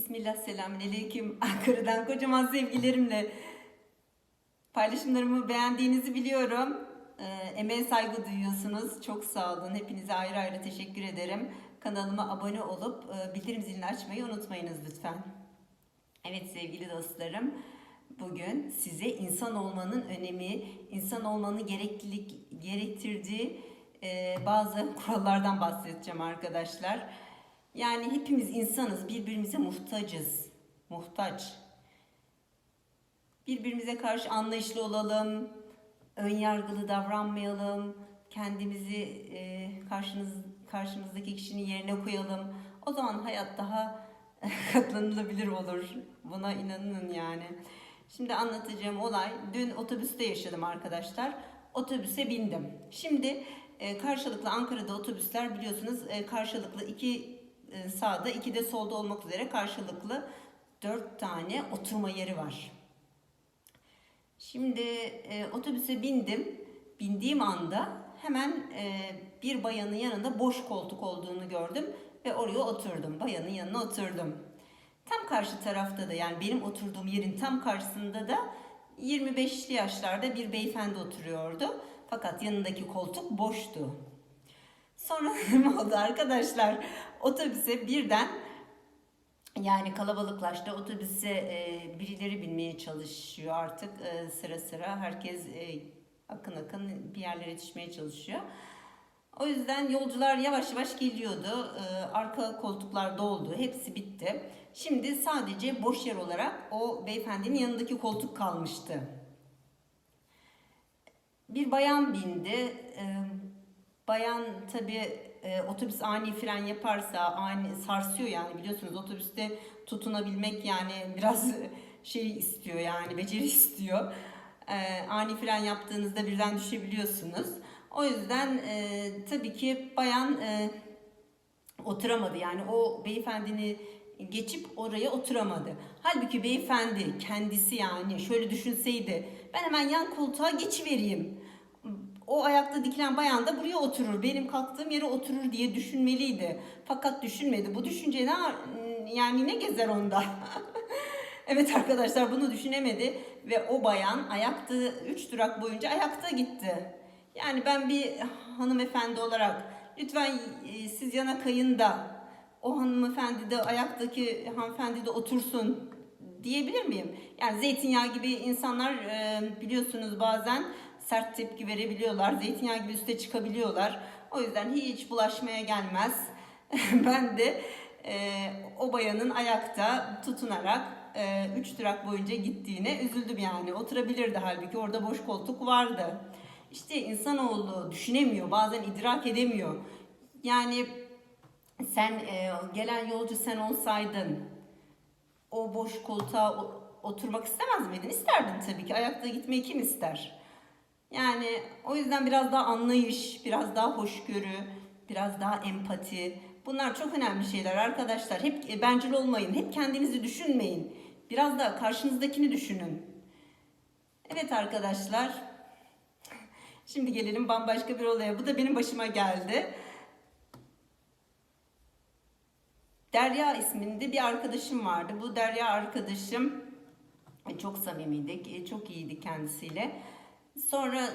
Bismillah, selamünaleyküm. Ankara'dan kocaman sevgilerimle paylaşımlarımı beğendiğinizi biliyorum. Ee, emeğe saygı duyuyorsunuz. Çok sağ olun. Hepinize ayrı ayrı teşekkür ederim. Kanalıma abone olup e, bildirim zilini açmayı unutmayınız lütfen. Evet sevgili dostlarım, bugün size insan olmanın önemi, insan olmanın gereklilik gerektirdiği e, bazı kurallardan bahsedeceğim arkadaşlar. Yani hepimiz insanız, birbirimize muhtacız, muhtaç. Birbirimize karşı anlayışlı olalım, ön yargılı davranmayalım, kendimizi e, karşınız, karşımızdaki kişinin yerine koyalım. O zaman hayat daha katlanılabilir olur. Buna inanın yani. Şimdi anlatacağım olay, dün otobüste yaşadım arkadaşlar. Otobüse bindim. Şimdi e, karşılıklı Ankara'da otobüsler biliyorsunuz e, karşılıklı iki sağda iki de solda olmak üzere karşılıklı dört tane oturma yeri var. Şimdi e, otobüse bindim. Bindiğim anda hemen e, bir bayanın yanında boş koltuk olduğunu gördüm ve oraya oturdum. Bayanın yanına oturdum. Tam karşı tarafta da yani benim oturduğum yerin tam karşısında da 25'li yaşlarda bir beyefendi oturuyordu. Fakat yanındaki koltuk boştu. Sonra ne oldu arkadaşlar? Otobüse birden yani kalabalıklaştı. Otobüse e, birileri binmeye çalışıyor artık e, sıra sıra. Herkes e, akın akın bir yerlere yetişmeye çalışıyor. O yüzden yolcular yavaş yavaş geliyordu. E, arka koltuklar doldu. Hepsi bitti. Şimdi sadece boş yer olarak o beyefendinin yanındaki koltuk kalmıştı. Bir bayan bindi. E, bayan tabii e, otobüs ani fren yaparsa ani sarsıyor yani biliyorsunuz otobüste tutunabilmek yani biraz şey istiyor yani beceri istiyor. E, ani fren yaptığınızda birden düşebiliyorsunuz. O yüzden e, tabii ki bayan e, oturamadı yani o beyefendini geçip oraya oturamadı. Halbuki beyefendi kendisi yani şöyle düşünseydi ben hemen yan koltuğa geçivereyim o ayakta dikilen bayan da buraya oturur. Benim kalktığım yere oturur diye düşünmeliydi. Fakat düşünmedi. Bu düşünce ne yani ne gezer onda? evet arkadaşlar bunu düşünemedi ve o bayan ayakta 3 durak boyunca ayakta gitti. Yani ben bir hanımefendi olarak lütfen e, siz yana kayın da o hanımefendi de ayaktaki hanımefendi de otursun diyebilir miyim? Yani zeytinyağı gibi insanlar e, biliyorsunuz bazen sert tepki verebiliyorlar. Zeytinyağı gibi üste çıkabiliyorlar. O yüzden hiç bulaşmaya gelmez. ben de e, o bayanın ayakta tutunarak 3 e, durak boyunca gittiğine üzüldüm yani. Oturabilirdi halbuki orada boş koltuk vardı. İşte insanoğlu düşünemiyor, bazen idrak edemiyor. Yani sen e, gelen yolcu sen olsaydın o boş koltuğa oturmak istemez miydin? İsterdin tabii ki. Ayakta gitmeyi kim ister? Yani o yüzden biraz daha anlayış, biraz daha hoşgörü, biraz daha empati. Bunlar çok önemli şeyler arkadaşlar. Hep e, bencil olmayın. Hep kendinizi düşünmeyin. Biraz da karşınızdakini düşünün. Evet arkadaşlar. Şimdi gelelim bambaşka bir olaya. Bu da benim başıma geldi. Derya isminde bir arkadaşım vardı. Bu Derya arkadaşım e, çok samimiydik, e, çok iyiydi kendisiyle. Sonra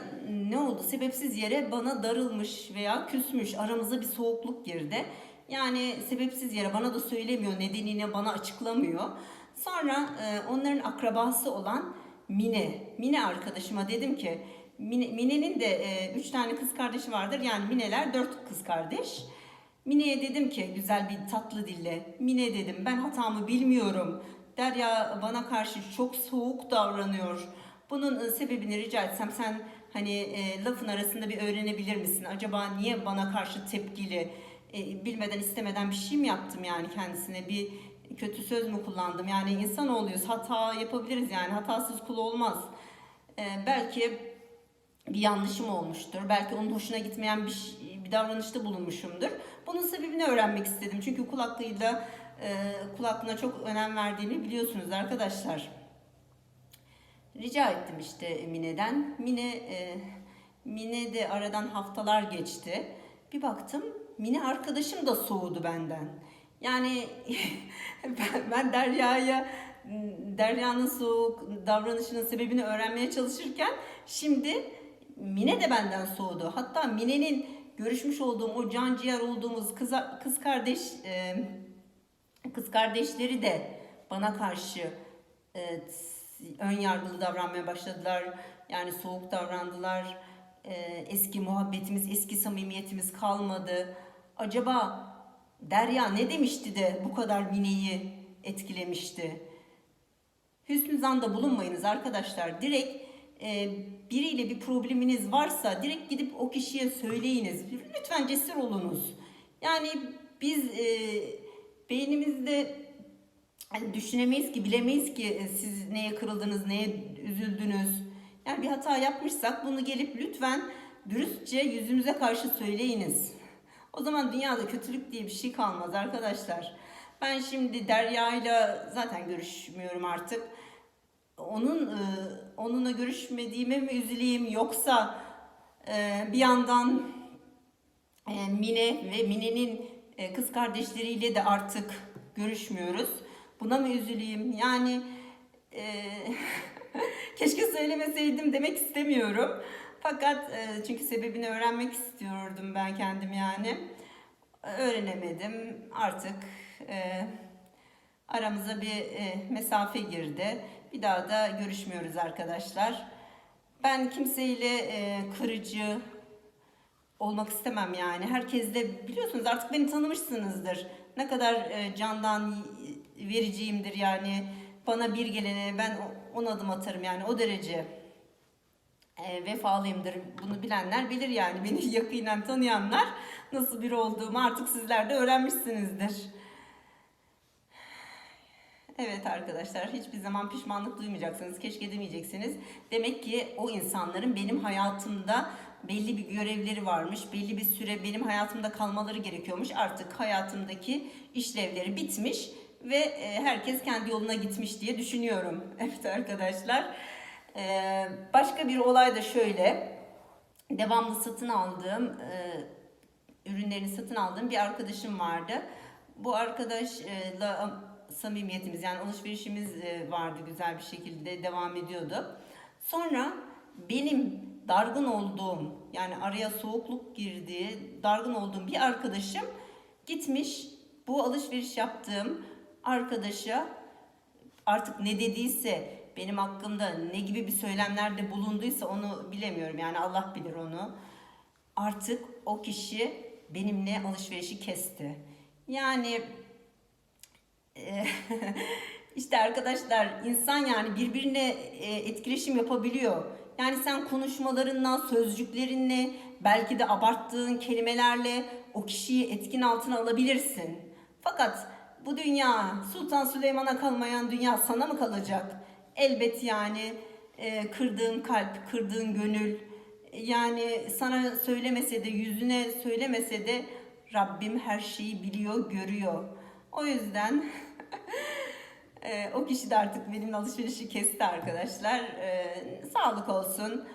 ne oldu? Sebepsiz yere bana darılmış veya küsmüş. Aramıza bir soğukluk girdi. Yani sebepsiz yere bana da söylemiyor, nedenini bana açıklamıyor. Sonra e, onların akrabası olan Mine, Mine arkadaşıma dedim ki Mine, Mine'nin de e, üç tane kız kardeşi vardır. Yani Mineler dört kız kardeş. Mine'ye dedim ki güzel bir tatlı dille. Mine dedim ben hatamı bilmiyorum. Derya bana karşı çok soğuk davranıyor bunun ıı, sebebini rica etsem sen hani e, lafın arasında bir öğrenebilir misin? Acaba niye bana karşı tepkili? E, bilmeden istemeden bir şey mi yaptım yani kendisine? Bir kötü söz mü kullandım? Yani insan oluyoruz. Hata yapabiliriz yani. Hatasız kul olmaz. E, belki bir yanlışım olmuştur. Belki onun hoşuna gitmeyen bir, bir davranışta bulunmuşumdur. Bunun sebebini öğrenmek istedim. Çünkü kulaklığıyla e, kulaklığına çok önem verdiğimi biliyorsunuz arkadaşlar. Rica ettim işte Mine'den. Mine e, Mine de aradan haftalar geçti. Bir baktım Mine arkadaşım da soğudu benden. Yani ben, ben Derya'ya Derya'nın soğuk davranışının sebebini öğrenmeye çalışırken şimdi Mine de benden soğudu. Hatta Mine'nin görüşmüş olduğum o can ciğer olduğumuz kız, kız kardeş e, kız kardeşleri de bana karşı e, ön yargılı davranmaya başladılar. Yani soğuk davrandılar. E, eski muhabbetimiz, eski samimiyetimiz kalmadı. Acaba Derya ne demişti de bu kadar Mine'yi etkilemişti? Hüsnü zanda bulunmayınız arkadaşlar. Direkt e, biriyle bir probleminiz varsa direkt gidip o kişiye söyleyiniz. Lütfen cesur olunuz. Yani biz e, beynimizde hani düşünemeyiz ki, bilemeyiz ki e, siz neye kırıldınız, neye üzüldünüz. Yani bir hata yapmışsak bunu gelip lütfen dürüstçe yüzümüze karşı söyleyiniz. O zaman dünyada kötülük diye bir şey kalmaz arkadaşlar. Ben şimdi Derya'yla zaten görüşmüyorum artık. Onun e, onunla görüşmediğime mi üzüleyim yoksa e, bir yandan Mine ve Mine'nin kız kardeşleriyle de artık görüşmüyoruz. Buna mı üzüleyim? Yani e, keşke söylemeseydim demek istemiyorum. Fakat e, çünkü sebebini öğrenmek istiyordum ben kendim yani. Öğrenemedim. Artık e, aramıza bir e, mesafe girdi. Bir daha da görüşmüyoruz arkadaşlar. Ben kimseyle e, kırıcı olmak istemem yani. Herkes de biliyorsunuz artık beni tanımışsınızdır. Ne kadar e, candan vericiyimdir yani. Bana bir gelene ben on adım atarım yani o derece e, vefalıyımdır. Bunu bilenler bilir yani. Beni yakinen tanıyanlar nasıl biri olduğumu artık sizler de öğrenmişsinizdir. Evet arkadaşlar hiçbir zaman pişmanlık duymayacaksınız. Keşke demeyeceksiniz. Demek ki o insanların benim hayatımda belli bir görevleri varmış. Belli bir süre benim hayatımda kalmaları gerekiyormuş. Artık hayatımdaki işlevleri bitmiş ve e, herkes kendi yoluna gitmiş diye düşünüyorum. Evet arkadaşlar. Ee, başka bir olay da şöyle. Devamlı satın aldığım e, ürünlerini satın aldığım bir arkadaşım vardı. Bu arkadaşla samimiyetimiz yani alışverişimiz e, vardı güzel bir şekilde devam ediyordu. Sonra benim dargın olduğum yani araya soğukluk girdiği dargın olduğum bir arkadaşım gitmiş bu alışveriş yaptığım arkadaşa artık ne dediyse benim hakkımda ne gibi bir söylemlerde bulunduysa onu bilemiyorum yani Allah bilir onu. Artık o kişi benimle alışverişi kesti. Yani işte arkadaşlar insan yani birbirine e, etkileşim yapabiliyor. Yani sen konuşmalarınla, sözcüklerinle, belki de abarttığın kelimelerle o kişiyi etkin altına alabilirsin. Fakat bu dünya Sultan Süleyman'a kalmayan dünya sana mı kalacak? Elbet yani e, kırdığın kalp, kırdığın gönül yani sana söylemese de yüzüne söylemese de Rabbim her şeyi biliyor, görüyor. O yüzden e, o kişi de artık benimle alışverişi kesti arkadaşlar. E, sağlık olsun.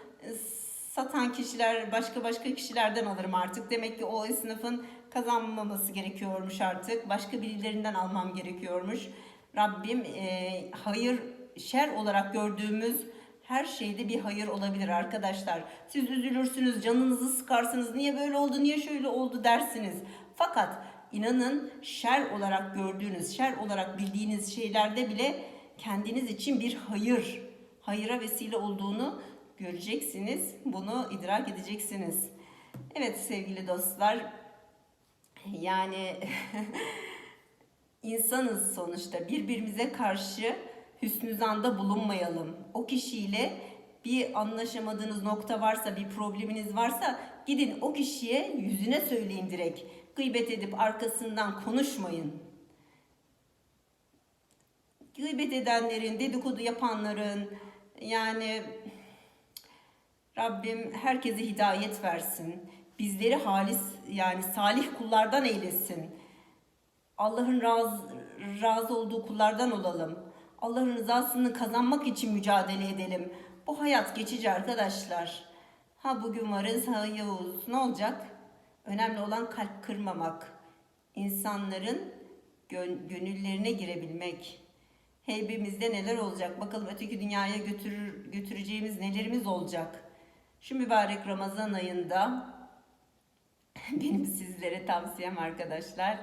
Satan kişiler başka başka kişilerden alırım artık. Demek ki o esnafın kazanmaması gerekiyormuş artık. Başka birilerinden almam gerekiyormuş. Rabbim e, hayır şer olarak gördüğümüz her şeyde bir hayır olabilir arkadaşlar. Siz üzülürsünüz, canınızı sıkarsınız. Niye böyle oldu, niye şöyle oldu dersiniz. Fakat inanın şer olarak gördüğünüz, şer olarak bildiğiniz şeylerde bile kendiniz için bir hayır, hayıra vesile olduğunu göreceksiniz. Bunu idrak edeceksiniz. Evet sevgili dostlar. Yani insanız sonuçta birbirimize karşı hüsnü zanda bulunmayalım. O kişiyle bir anlaşamadığınız nokta varsa, bir probleminiz varsa gidin o kişiye yüzüne söyleyin direkt. Gıybet edip arkasından konuşmayın. Gıybet edenlerin, dedikodu yapanların yani Rabbim herkese hidayet versin. Bizleri halis yani salih kullardan eylesin. Allah'ın razı, razı olduğu kullardan olalım. Allah'ın rızasını kazanmak için mücadele edelim. Bu hayat geçici arkadaşlar. Ha bugün varız ha Yavuz. Ne olacak? Önemli olan kalp kırmamak. İnsanların gön- gönüllerine girebilmek. Heybemizde neler olacak? Bakalım öteki dünyaya götürür, götüreceğimiz nelerimiz olacak? Şu mübarek Ramazan ayında benim sizlere tavsiyem arkadaşlar.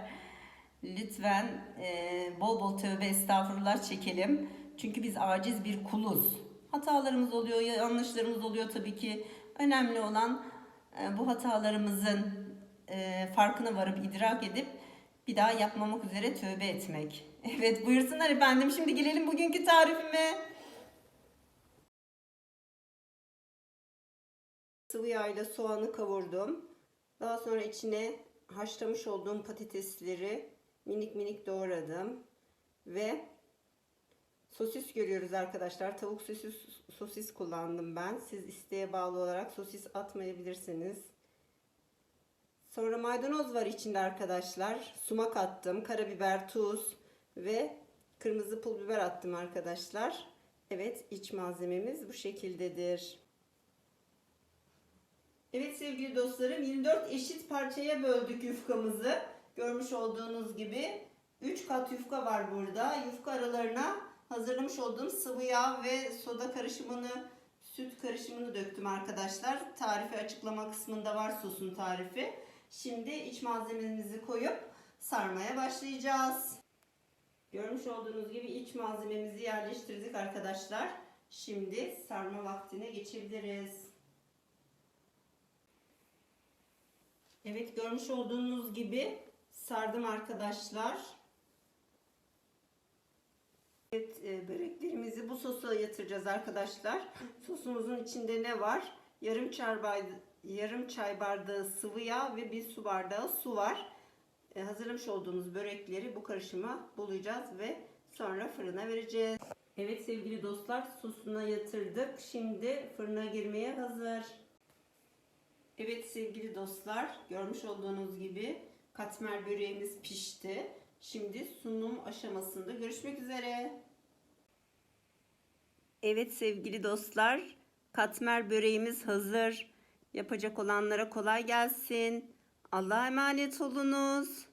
Lütfen e, bol bol tövbe estağfurullah çekelim. Çünkü biz aciz bir kuluz. Hatalarımız oluyor, yanlışlarımız oluyor tabii ki. Önemli olan e, bu hatalarımızın e, farkına varıp idrak edip bir daha yapmamak üzere tövbe etmek. Evet buyursunlar efendim. Şimdi gelelim bugünkü tarifime. Sıvı yağ ile soğanı kavurdum. Daha sonra içine haşlamış olduğum patatesleri minik minik doğradım. Ve sosis görüyoruz arkadaşlar. Tavuk sosis, sosis kullandım ben. Siz isteğe bağlı olarak sosis atmayabilirsiniz. Sonra maydanoz var içinde arkadaşlar. Sumak attım. Karabiber, tuz ve kırmızı pul biber attım arkadaşlar. Evet iç malzememiz bu şekildedir. Evet sevgili dostlarım 24 eşit parçaya böldük yufkamızı. Görmüş olduğunuz gibi 3 kat yufka var burada. Yufka aralarına hazırlamış olduğum sıvı yağ ve soda karışımını, süt karışımını döktüm arkadaşlar. Tarifi açıklama kısmında var sosun tarifi. Şimdi iç malzememizi koyup sarmaya başlayacağız. Görmüş olduğunuz gibi iç malzememizi yerleştirdik arkadaşlar. Şimdi sarma vaktine geçebiliriz. Evet görmüş olduğunuz gibi sardım arkadaşlar. Evet e, böreklerimizi bu sosa yatıracağız arkadaşlar. Sosumuzun içinde ne var? Yarım çay bardağı, yarım çay bardağı sıvı yağ ve bir su bardağı su var. E, hazırlamış olduğumuz börekleri bu karışıma bulayacağız ve sonra fırına vereceğiz. Evet sevgili dostlar sosuna yatırdık. Şimdi fırına girmeye hazır. Evet sevgili dostlar görmüş olduğunuz gibi katmer böreğimiz pişti. Şimdi sunum aşamasında görüşmek üzere. Evet sevgili dostlar katmer böreğimiz hazır. Yapacak olanlara kolay gelsin. Allah'a emanet olunuz.